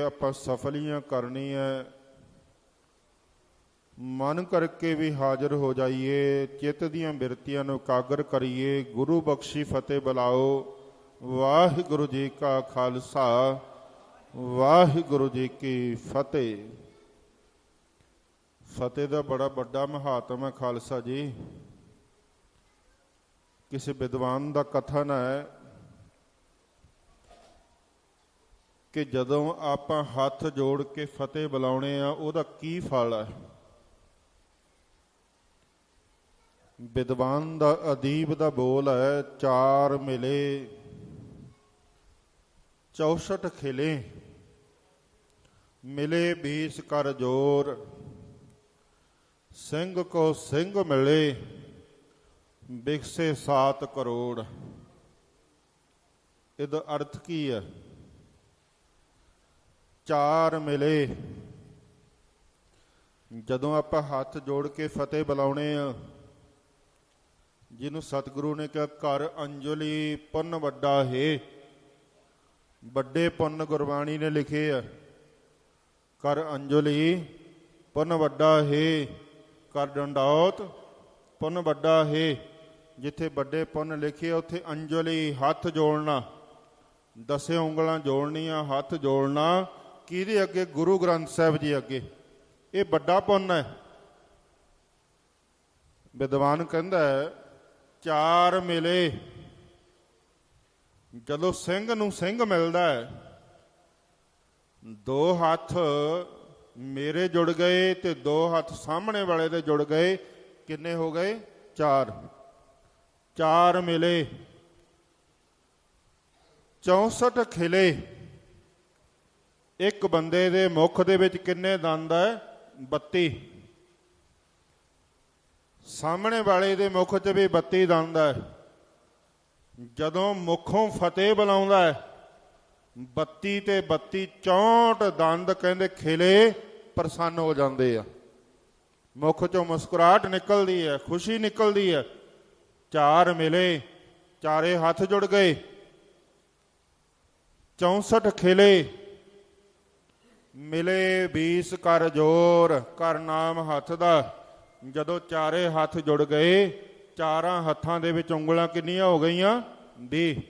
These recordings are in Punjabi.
ਆਪਾਂ ਸਫਲੀਆਂ ਕਰਨੀ ਹੈ। ਮਨ ਕਰਕੇ ਵੀ ਹਾਜ਼ਰ ਹੋ ਜਾਈਏ, ਚਿੱਤ ਦੀਆਂ ਬਿਰਤੀਆਂ ਨੂੰ ਕਾਗਰ ਕਰੀਏ। ਗੁਰੂ ਬਖਸ਼ੀ ਫਤਿਹ ਬੁਲਾਓ। ਵਾਹਿਗੁਰੂ ਜੀ ਕਾ ਖਾਲਸਾ, ਵਾਹਿਗੁਰੂ ਜੀ ਕੀ ਫਤਿਹ। ਫਤਿਹ ਦਾ ਬੜਾ ਵੱਡਾ ਮਹਾਤਮ ਹੈ ਖਾਲਸਾ ਜੀ। ਕਿਸੇ ਵਿਦਵਾਨ ਦਾ ਕਥਨ ਹੈ ਕਿ ਜਦੋਂ ਆਪਾਂ ਹੱਥ ਜੋੜ ਕੇ ਫਤਿਹ ਬੁਲਾਉਣੇ ਆ, ਉਹਦਾ ਕੀ ਫਲ ਹੈ ਵਿਦਵਾਨ ਦਾ, ਅਦੀਬ ਦਾ ਬੋਲ ਹੈ, ਚਾਰ ਮਿਲੇ 64 ਖਿਲੇ, ਮਿਲੇ 20 ਕਰ ਜੋਰ, ਸਿੰਘ ਕੋ ਸਿੰਘ ਮਿਲੇ ਬਿਕਸੇ 7 ਕਰੋੜ। ਇਹਦਾ ਅਰਥ ਕੀ ਹੈ? ਚਾਰ ਮਿਲੇ। ਜਦੋਂ ਆਪਾਂ ਹੱਥ ਜੋੜ ਕੇ ਫਤਿਹ ਬੁਲਾਉਣੇ ਆ, ਜਿਹਨੂੰ ਸਤਿਗੁਰੂ ਨੇ ਕਿਹਾ, ਘਰ ਅੰਜਲੀ ਪੁੰਨ ਵੱਡਾ ਹੈ। ਵੱਡੇ ਪੁੰਨ ਗੁਰਬਾਣੀ ਨੇ ਲਿਖੇ ਆ ਕਰ ਅੰਜਲੀ ਪੁੰਨ ਵੱਡਾ ਹੈ। ਕਰ ਡੰਡੌਤ ਪੁੰਨ ਵੱਡਾ ਹੈ। ਜਿੱਥੇ ਵੱਡੇ ਪੁੰਨ ਲਿਖੇ ਉੱਥੇ ਅੰਜਲੀ ਹੱਥ ਜੋੜਨਾ। ਦਸੇ ਉਂਗਲਾਂ ਜੋੜਨੀਆਂ, ਹੱਥ ਜੋੜਨਾ। ਕਿਹਦੇ ਅੱਗੇ? ਗੁਰੂ ਗ੍ਰੰਥ ਸਾਹਿਬ ਜੀ ਅੱਗੇ। ਇਹ ਵੱਡਾ ਪੁੰਨ ਹੈ। ਵਿਦਵਾਨ ਕਹਿੰਦਾ ਹੈ, ਚਾਰ ਮਿਲੇ। ਜਦੋਂ ਸਿੰਘ ਨੂੰ ਸਿੰਘ ਮਿਲਦਾ ਹੈ ਦੋ ਹੱਥ ਮੇਰੇ ਜੁੜ ਗਏ ਤੇ ਦੋ ਹੱਥ ਸਾਹਮਣੇ ਵਾਲੇ ਦੇ ਜੁੜ ਗਏ। ਕਿੰਨੇ ਹੋ ਗਏ? ਚਾਰ। ਚਾਰ ਮਿਲੇ। 64 ਖਿਲੇ। ਇੱਕ ਬੰਦੇ ਦੇ ਮੁਖ ਦੇ ਵਿੱਚ ਕਿੰਨੇ ਦੰਦ ਹੈ 32 ਸਾਹਮਣੇ ਵਾਲੇ ਦੇ ਮੁਖ 'ਚ ਵੀ 32 ਦੰਦ ਹੈ ਜਦੋਂ ਮੁਖੋਂ ਫਤਿਹ ਬੁਲਾਉਂਦਾ ਹੈ 32 ਤੇ 32 64 ਦੰਦ ਕਹਿੰਦੇ ਖਿਲੇ ਪ੍ਰਸੰਨ ਹੋ ਜਾਂਦੇ ਆ। ਮੁਖ ਚੋਂ ਮੁਸਕਰਾਹਟ ਨਿਕਲਦੀ ਹੈ, ਖੁਸ਼ੀ ਨਿਕਲਦੀ ਹੈ। ਚਾਰ ਮਿਲੇ, ਚਾਰੇ ਹੱਥ ਜੁੜ ਗਏ। 64 ਖਿਲੇ ਮਿਲੇ ਬੀਸ ਕਰ ਜੋਰ, ਕਰ ਨਾਮ ਹੱਥ ਦਾ। ਜਦੋਂ ਚਾਰੇ ਹੱਥ ਜੁੜ ਗਏ, ਚਾਰਾਂ ਹੱਥਾਂ ਦੇ ਵਿੱਚ ਉਂਗਲਾਂ ਕਿੰਨੀਆਂ ਹੋ ਗਈਆਂ? ਦੀ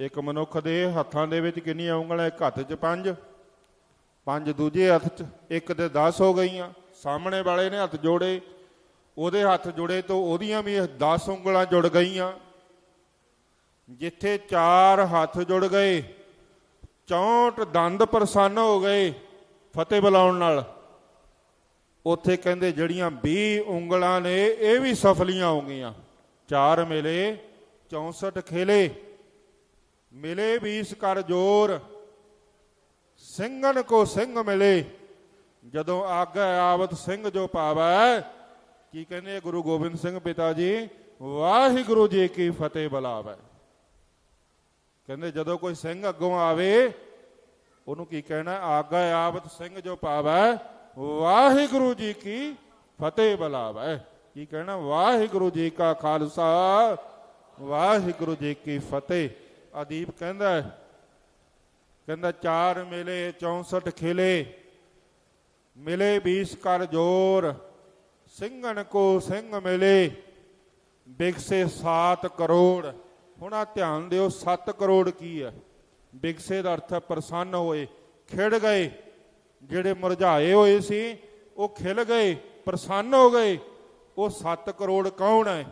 ਇੱਕ ਮਨੁੱਖ ਦੇ ਹੱਥਾਂ ਦੇ ਵਿੱਚ ਕਿੰਨੀਆਂ ਉਂਗਲਾਂ? ਇੱਕ ਹੱਥ 'ਚ ਪੰਜ। ਪੰਜ ਦੂਜੇ ਹੱਥ 'ਚ ਇੱਕ ਤੇ 10 ਹੋ ਗਈਆਂ। ਸਾਹਮਣੇ ਵਾਲੇ ਨੇ ਹੱਥ ਜੋੜੇ। ਉਹਦੇ ਹੱਥ ਜੁੜੇ ਤੋਂ ਉਹਦੀਆਂ ਵੀ 10 ਉਂਗਲਾਂ ਜੁੜ ਗਈਆਂ। ਜਿੱਥੇ ਚਾਰ ਹੱਥ ਜੁੜ ਗਏ 64 ਦੰਦ ਪ੍ਰਸੰਨ ਹੋ ਗਏ ਫਤਿਹ ਬੁਲਾਉਣ ਨਾਲ। ਉੱਥੇ ਕਹਿੰਦੇ, ਜਿਹੜੀਆਂ 20 ਉਂਗਲਾਂ ਨੇ, ਇਹ ਵੀ ਸਫਲੀਆਂ ਹੋ ਗਈਆਂ। ਚਾਰ ਮਿਲੇ 64 ਖੇਲੇ। ਮਿਲੇ 20 ਕਰ ਜੋਰ। ਸਿੰਘਨ ਕੋ ਸਿੰਘ ਮਿਲੇ। ਜਦੋਂ ਆਗਾ ਆਵਤ ਸਿੰਘ ਜੋ ਪਾਵੈ ਕੀ ਕਹਿੰਦੇ ਗੁਰੂ ਗੋਬਿੰਦ ਸਿੰਘ ਪਿਤਾ ਜੀ? ਵਾਹਿਗੁਰੂ ਜੀ ਕੀ ਫਤਿਹ ਬੁਲਾਵੈ। ਕਹਿੰਦੇ ਜਦੋਂ ਕੋਈ ਸਿੰਘ ਅੱਗੋਂ ਆਵੇ, ਉਹਨੂੰ ਕੀ ਕਹਿਣਾ? ਆਗਾ ਆਵਤ ਸਿੰਘ ਜੋ ਪਾਵੈ, ਵਾਹਿਗੁਰੂ ਜੀ ਕੀ ਫਤਿਹ ਬੁਲਾਵੈ। ਕੀ ਕਹਿਣਾ? ਵਾਹਿਗੁਰੂ ਜੀ ਕਾ ਖਾਲਸਾ, ਵਾਹਿਗੁਰੂ ਜੀ ਕੀ ਫਤਿਹ। ਅਦੀਪ ਕਹਿੰਦਾ ਕਹਿੰਦਾ ਚਾਰ ਮਿਲੇ 64 ਖਿਲੇ, ਮਿਲੇ 20 ਕਰ ਜੋਰ ਸਿੰਘਨ ਕੋ ਸਿੰਘ ਮਿਲੇ ਬਿਕਸੇ 7 ਕਰੋੜ। ਹੁਣ ਆ ਧਿਆਨ ਦਿਓ 7 ਕਰੋੜ ਕੀ ਹੈ? ਬਿਕਸੇ ਦਾ ਅਰਥ ਹੈ ਪ੍ਰਸੰਨ ਹੋਏ, ਖਿੜ ਗਏ। ਜਿਹੜੇ ਮੁਰਝਾਏ ਹੋਏ ਸੀ, ਉਹ ਖਿਲ ਗਏ, ਪ੍ਰਸੰਨ ਹੋ ਗਏ। ਉਹ 7 ਕਰੋੜ ਕੌਣ ਹੈ?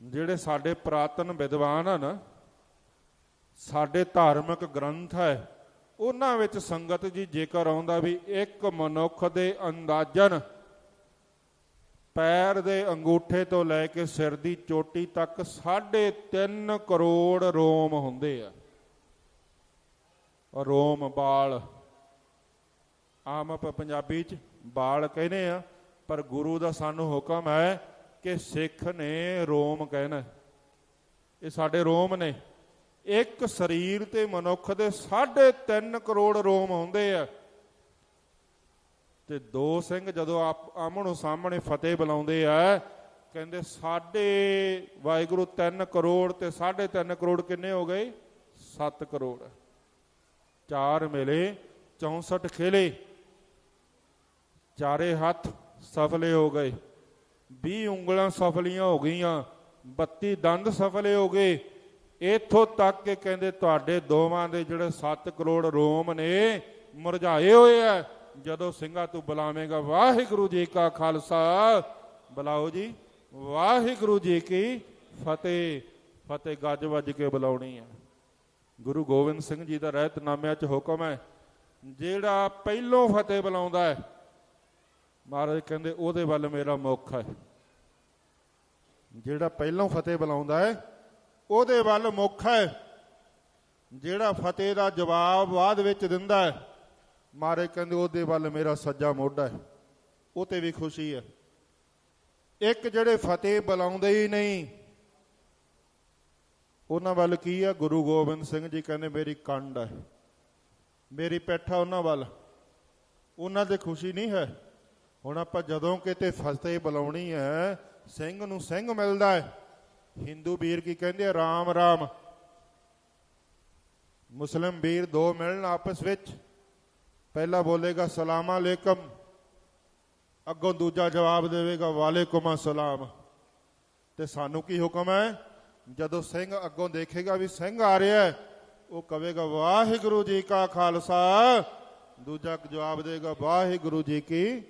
ਜਿਹੜੇ ਸਾਡੇ ਪ੍ਰਾਤਨ ਵਿਦਵਾਨ ਹਨ, ਸਾਡੇ ਧਾਰਮਿਕ ਗ੍ਰੰਥ ਹੈ, ਉਹਨਾਂ ਵਿੱਚ ਸੰਗਤ ਜੀ ਜੇਕਰ ਆਉਂਦਾ ਵੀ ਇੱਕ ਮਨੁੱਖ ਦੇ ਅੰਦਾਜ਼ਨ ਪੈਰ ਦੇ ਅੰਗੂਠੇ ਤੋਂ ਲੈ ਕੇ ਸਿਰ ਦੀ ਚੋਟੀ ਤੱਕ 3.5 ਕਰੋੜ ਰੋਮ ਹੁੰਦੇ ਆ। ਰੋਮ ਬਾਲ, ਆਮ ਆਪਾਂ ਪੰਜਾਬੀ ਚ ਬਾਲ ਕਹਿੰਦੇ ਆ, ਪਰ ਗੁਰੂ ਦਾ ਸਾਨੂੰ ਹੁਕਮ ਹੈ ਕਿ ਸਿੱਖ ਨੇ ਰੋਮ ਕਹਿਣਾ। ਇਹ ਸਾਡੇ ਰੋਮ ਨੇ। ਇੱਕ ਸਰੀਰ ਤੇ ਮਨੁੱਖ ਦੇ 3.5 ਕਰੋੜ ਰੋਮ ਹੁੰਦੇ ਆ। ਤੇ ਦੋ ਸਿੰਘ ਜਦੋਂ ਆਪ ਆਮਣੋ ਸਾਹਮਣੇ ਫਤਿਹ ਬੁਲਾਉਂਦੇ ਆ, ਕਹਿੰਦੇ ਸਾਡੇ ਵਾਹਿਗੁਰੂ 3 ਕਰੋੜ ਤੇ 3.5 ਕਰੋੜ ਕਿੰਨੇ ਹੋ ਗਏ? 7 ਕਰੋੜ। ਚਾਰ ਮੇਲੇ 64 ਖੇਲੇ। ਚਾਰੇ ਹੱਥ ਸਫਲੇ ਹੋ ਗਏ। 20 ਉਂਗਲਾਂ ਸਫਲੀਆਂ ਹੋ ਗਈਆਂ 32 ਦੰਦ ਸਫਲੇ ਹੋ ਗਏ। ਇਥੋਂ ਤੱਕ ਕਿ ਕਹਿੰਦੇ ਤੁਹਾਡੇ ਦੋਵਾਂ ਦੇ ਜਿਹੜੇ 7 ਕਰੋੜ ਰੋਮ ਨੇ, ਮੁਰਝਾਏ ਹੋਏ ਆ। ਜਦੋਂ ਸਿੰਘਾ ਤੂੰ ਬੁਲਾਵੇਂਗਾ, ਵਾਹਿਗੁਰੂ ਜੀ ਕਾ ਖਾਲਸਾ। ਬੁਲਾਓ ਜੀ, ਵਾਹਿਗੁਰੂ ਜੀ ਕੀ ਫਤਿਹ। ਫਤਿਹ ਗੱਜ ਵੱਜ ਕੇ ਬੁਲਾਉਣੀ ਹੈ ਗੁਰੂ ਗੋਬਿੰਦ ਸਿੰਘ ਜੀ ਦਾ ਰਹਿਤਨਾਮਿਆਂ 'ਚ ਹੁਕਮ ਹੈ, ਜਿਹੜਾ ਪਹਿਲੋਂ ਫਤਿਹ ਬੁਲਾਉਂਦਾ ਹੈ, ਮਹਾਰਾਜ ਕਹਿੰਦੇ ਉਹਦੇ ਵੱਲ ਮੇਰਾ ਮੁੱਖ ਹੈ। ਜਿਹੜਾ ਪਹਿਲੋਂ ਫਤਿਹ ਬੁਲਾਉਂਦਾ ਹੈ, ਉਹਦੇ ਵੱਲ ਮੁੱਖ ਹੈ। ਜਿਹੜਾ ਫਤਿਹ ਦਾ ਜਵਾਬ ਬਾਅਦ ਵਿੱਚ ਦਿੰਦਾ ਹੈ ਮਹਾਰਾਜ ਕਹਿੰਦੇ ਉਹਦੇ ਵੱਲ ਮੇਰਾ ਸੱਜਾ ਮੋਢਾ ਹੈ। ਉਹ ਤੇ ਵੀ ਖੁਸ਼ੀ ਹੈ। ਇੱਕ ਜਿਹੜੇ ਫਤਿਹ ਬੁਲਾਉਂਦੇ ਹੀ ਨਹੀਂ, ਉਹਨਾਂ ਵੱਲ ਕੀ ਹੈ? ਗੁਰੂ ਗੋਬਿੰਦ ਸਿੰਘ ਜੀ ਕਹਿੰਦੇ, ਮੇਰੀ ਕੰਡ ਹੈ। ਮੇਰੀ ਪੈਠਾ ਉਹਨਾਂ ਵੱਲ। ਉਹਨਾਂ ਤੇ ਖੁਸ਼ੀ ਨਹੀਂ ਹੈ। ਹੁਣ ਆਪਾਂ ਜਦੋਂ ਕਿਤੇ ਫਤਿਹ ਬੁਲਾਉਣੀ ਹੈ, ਸਿੰਘ ਨੂੰ ਸਿੰਘ ਮਿਲਦਾ ਹੈ। ਹਿੰਦੂ ਵੀਰ ਕੀ ਕਹਿੰਦੇ ਆ? ਰਾਮ ਰਾਮ। ਮੁਸਲਮ ਵੀਰ ਦੋ ਮਿਲਣ ਆਪਸ ਵਿੱਚ। ਪਹਿਲਾ ਬੋਲੇਗਾ, ਸਲਾਮ ਅਲੈਕਮ। ਅੱਗੋਂ ਦੂਜਾ ਜਵਾਬ ਦੇਵੇਗਾ, ਵਾਲੇਕੁਮ ਅਸਲਾਮ। ਤੇ ਸਾਨੂੰ ਕੀ ਹੁਕਮ ਹੈ? ਜਦੋਂ ਸਿੰਘ ਅੱਗੋਂ ਦੇਖੇਗਾ ਵੀ ਸਿੰਘ ਆ ਰਿਹਾ ਹੈ, ਉਹ ਕਹੇਗਾ ਵਾਹਿਗੁਰੂ ਜੀ ਕਾ ਖਾਲਸਾ। ਦੂਜਾ ਜਵਾਬ ਦੇਗਾ ਵਾਹਿਗੁਰੂ ਜੀ ਕੀ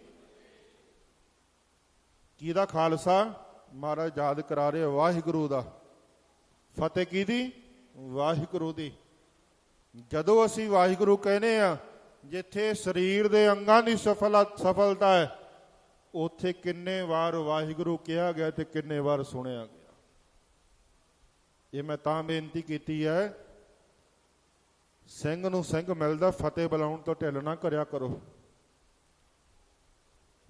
ਕਿਹਦਾ ਖਾਲਸਾ? ਮਹਾਰਾਜ ਯਾਦ ਕਰਾ ਰਹੇ ਵਾਹਿਗੁਰੂ ਦਾ। ਫਤਿਹ ਕਿਹਦੀ? ਵਾਹਿਗੁਰੂ ਦੀ। ਜਦੋਂ ਅਸੀਂ ਵਾਹਿਗੁਰੂ ਕਹਿੰਦੇ ਆ ਜਿੱਥੇ ਸਰੀਰ ਦੇ ਅੰਗਾਂ ਦੀ ਸਫਲ ਸਫਲਤਾ ਹੈ, ਉੱਥੇ ਕਿੰਨੇ ਵਾਰ ਵਾਹਿਗੁਰੂ ਕਿਹਾ ਗਿਆ ਤੇ ਕਿੰਨੇ ਵਾਰ ਸੁਣਿਆ ਗਿਆ। ਇਹ ਮੈਂ ਤਾਂ ਬੇਨਤੀ ਕੀਤੀ ਹੈ, ਸਿੰਘ ਨੂੰ ਸਿੰਘ ਮਿਲਦਾ, ਫਤਿਹ ਬੁਲਾਉਣ ਤੋਂ ਢਿੱਲ ਨਾ ਕਰਿਆ ਕਰੋ।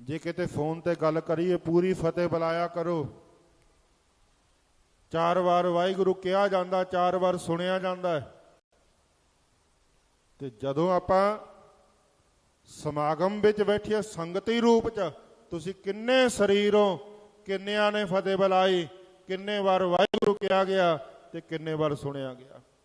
ਜੇ ਕਿਤੇ ਫੋਨ ਤੇ ਗੱਲ ਕਰੀਏ, ਪੂਰੀ ਫਤਿਹ ਬੁਲਾਇਆ ਕਰੋ। ਚਾਰ ਵਾਰ ਵਾਹਿਗੁਰੂ ਕਿਹਾ ਜਾਂਦਾ, ਚਾਰ ਵਾਰ ਸੁਣਿਆ ਜਾਂਦਾ। ਹੈ ਤੇ ਜਦੋਂ ਆਪਾਂ ਸਮਾਗਮ ਵਿੱਚ ਬੈਠੀਏ ਸੰਗਤੀ ਰੂਪ ਚ। ਤੁਸੀਂ ਕਿੰਨੇ ਸਰੀਰੋਂ, ਕਿੰਨਿਆਂ ਨੇ ਫਤਿਹ ਬੁਲਾਈ, ਕਿੰਨੇ ਵਾਰ ਵਾਹਿਗੁਰੂ ਕਿਹਾ ਗਿਆ ਤੇ ਕਿੰਨੇ ਵਾਰ ਸੁਣਿਆ ਗਿਆ।